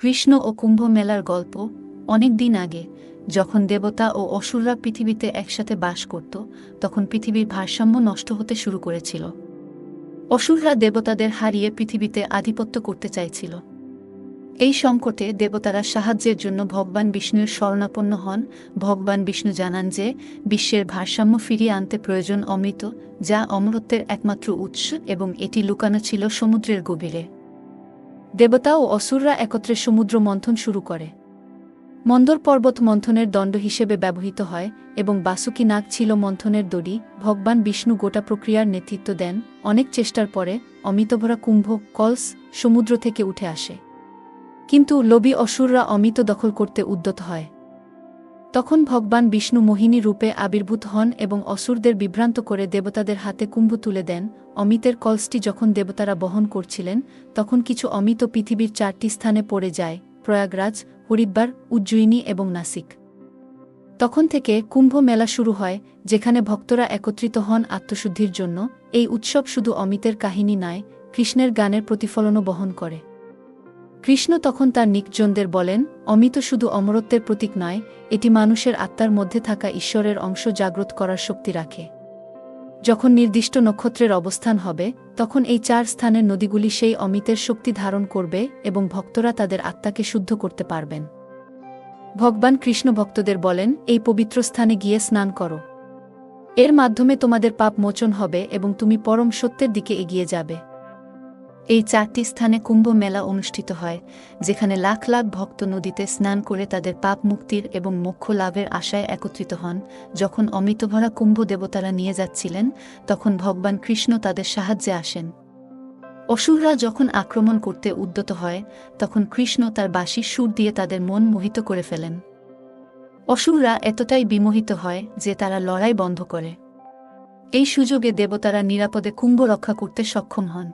কৃষ্ণ ও কুম্ভ মেলার গল্প অনেক দিন আগে, যখন দেবতা ও অসুররা পৃথিবীতে একসাথে বাস করত, তখন পৃথিবীর ভারসাম্য নষ্ট হতে শুরু করেছিল। অসুররা দেবতাদের হারিয়ে পৃথিবীতে আধিপত্য করতে চাইছিল। এই সংকটে দেবতারা সাহায্যের জন্য ভগবান বিষ্ণুর শরণাপন্ন হন। ভগবান বিষ্ণু জানান যে, বিশ্বের ভারসাম্য ফিরিয়ে আনতে প্রয়োজন অমৃত, যা অমরত্বের একমাত্র উৎস এবং এটি লুকানো ছিল সমুদ্রের গভীরে। দেবতা ও অসুররা একত্রে সমুদ্র মন্থন শুরু করে। মন্দর পর্বত মন্থনের দণ্ড হিসেবে ব্যবহৃত হয় এবং বাসুকি নাগ ছিল মন্থনের দড়ি, ভগবান বিষ্ণু গোটা প্রক্রিয়ার নেতৃত্ব দেন, অনেক চেষ্টার পরে অমিতভরা কুম্ভ, কলস, সমুদ্র থেকে উঠে আসে। কিন্তু লোবি অসুররা অমিত দখল করতে উদ্যত হয়। তখন ভগবান বিষ্ণু মোহিনী রূপে আবির্ভূত হন এবং অসুরদের বিভ্রান্ত করে দেবতাদের হাতে কুম্ভ তুলে দেন। অমিতের কলসটি যখন দেবতারা বহন করছিলেন, তখন কিছু অমিত পৃথিবীর চারটি স্থানে পড়ে যায়, প্রয়াগরাজ, হরিদ্বার, উজ্জয়িনী এবং নাসিক। তখন থেকে কুম্ভ মেলা শুরু হয়, যেখানে ভক্তরা একত্রিত হন আত্মশুদ্ধির জন্য। এই উৎসব শুধু অমিতের কাহিনী নয়, কৃষ্ণের গানের প্রতিফলনও বহন করে। কৃষ্ণ তখন তার নিকজনদের বলেন, অমিত শুধু অমরত্বের প্রতীক নয়, এটি মানুষের আত্মার মধ্যে থাকা ঈশ্বরের অংশ জাগ্রত করার শক্তি রাখে। যখন নির্দিষ্ট নক্ষত্রের অবস্থান হবে, তখন এই চার স্থানের নদীগুলি সেই অমিতের শক্তি ধারণ করবে এবং ভক্তরা তাদের আত্মাকে শুদ্ধ করতে পারবেন। ভগবান কৃষ্ণ ভক্তদের বলেন, এই পবিত্র স্থানে গিয়ে স্নান করো। এর মাধ্যমে তোমাদের পাপ মোচন হবে এবং তুমি পরম সত্যের দিকে এগিয়ে যাবে। এই চারটি স্থানে কুম্ভ মেলা অনুষ্ঠিত হয়, যেখানে লাখ লাখ ভক্ত নদীতে স্নান করে তাদের পাপ মুক্তির এবং মোক্ষ লাভের আশায় একত্রিত হন। যখন অমৃতভরা কুম্ভ দেবতারা নিয়ে যাচ্ছিলেন, তখন ভগবান কৃষ্ণ তাদের সাহায্যে আসেন। অসুররা যখন আক্রমণ করতে উদ্যত হয়, তখন কৃষ্ণ তার বাঁশির সুর দিয়ে তাদের মন মোহিত করে ফেলেন। অসুররা এতটাই বিমোহিত হয় যে তারা লড়াই বন্ধ করে। এই সুযোগে দেবতারা নিরাপদে কুম্ভ রক্ষা করতে সক্ষম হন।